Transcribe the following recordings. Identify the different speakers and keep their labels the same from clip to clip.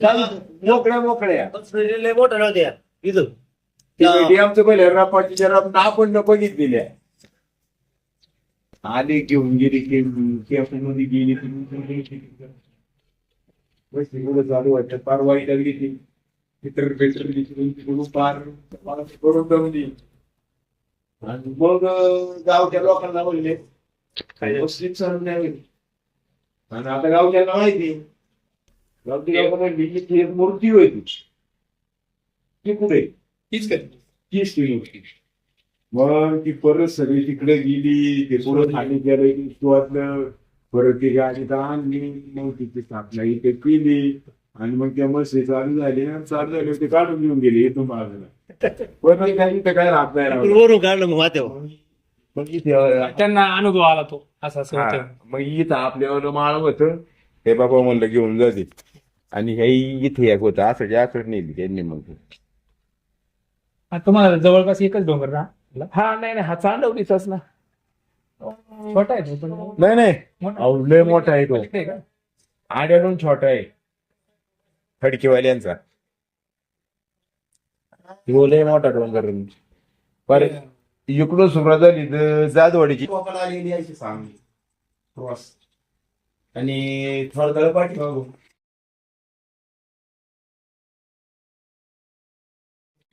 Speaker 1: मोकळ्या मोकळ्या.
Speaker 2: लय मोठं नव्हत्या इथं.
Speaker 1: मीडियमचं पहिले रपाटीच्या रप आपण बघितलेल्या आले घेऊन गेली मध्ये गेली चालू वाटत. पार वाईट गेली मित्र पेट्रोल तिकडून पार पार करून जमली आणि मग गावच्या लोकांना बोलले काही मुस्लिम सण नाही. आणि आता गावच्याला माहिती ती एक मूर्ती होती ती कुठे?
Speaker 3: तीच
Speaker 1: तीच ती मूर्ती मग ती परत सगळी तिकडे गेली ते पुढं खाली गेलं की शिवातलं परत ती गाडीत आणली मग तिची स्थापना इथे केली. आणि मग त्या मस्त चालू झाली आणि चालू झाली ते काढून घेऊन गेली इथून बाजूला पण काही इथं काय राहत नाही.
Speaker 2: वरून काढलं मग
Speaker 1: मग इथे
Speaker 3: त्यांना अनुभव आला तो. असं
Speaker 1: मग इथं आपल्यावर माळ होत. हे बाबा म्हणलं घेऊन जाते आणि हे इथे एक होतं असं जास्त नेली त्यांनी मग.
Speaker 3: तुम्हाला जवळपास एकच डोंगर ना?
Speaker 1: हा नाही नाही हा चांदवलीचाच ना.
Speaker 3: छोटा आहे तो पण
Speaker 1: नाही नाही.
Speaker 3: मोठा.
Speaker 1: अहो, लय मोठा आहे तो.
Speaker 3: पलीकडे आहे का?
Speaker 1: आड्यातून छोटा आहे. खडकीवाल्यांचा. तो लय मोठा डोंगर. पर इकडून सुरुवात झाली तर जादवाडीची कोकण आलेली अशी सांगली. क्रॉस. आणि थोडं पाठी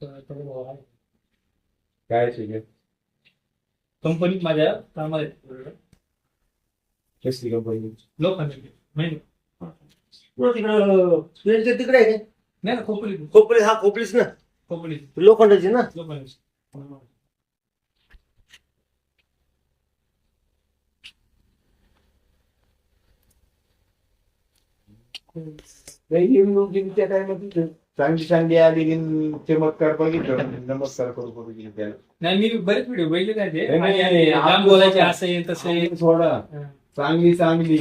Speaker 3: कंपनीत
Speaker 1: काय शिकेल
Speaker 3: माझ्या कामाला आहे.
Speaker 1: कसली कंपनी?
Speaker 3: आहे?
Speaker 2: तिकडं? आहे का?
Speaker 3: नाही ना खोपली
Speaker 2: खोपडी हा खोपडीच ना.
Speaker 3: खोपली
Speaker 2: लोखंडाची ना?
Speaker 3: लोखंडाची.
Speaker 1: त्या टायमात चांगली चांगली आली की चमत्कार बघितलं. नमस्कार करू करू गेली त्याला
Speaker 3: नाही मी बरेच व्हिडिओ बघितले नाही
Speaker 1: आपलं
Speaker 3: बोलायचे असं आहे तसं आहे.
Speaker 1: सोडा. चांगली चांगली.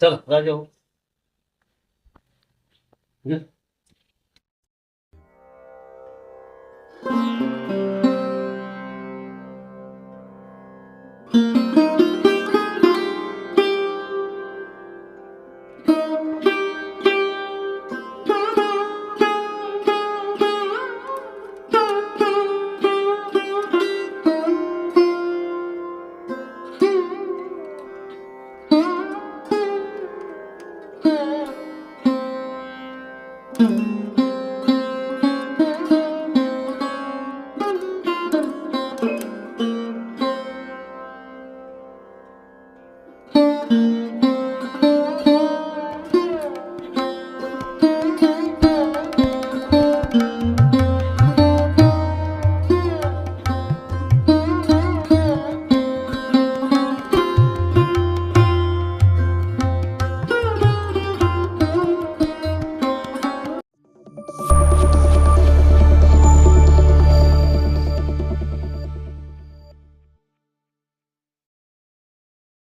Speaker 2: चला राजा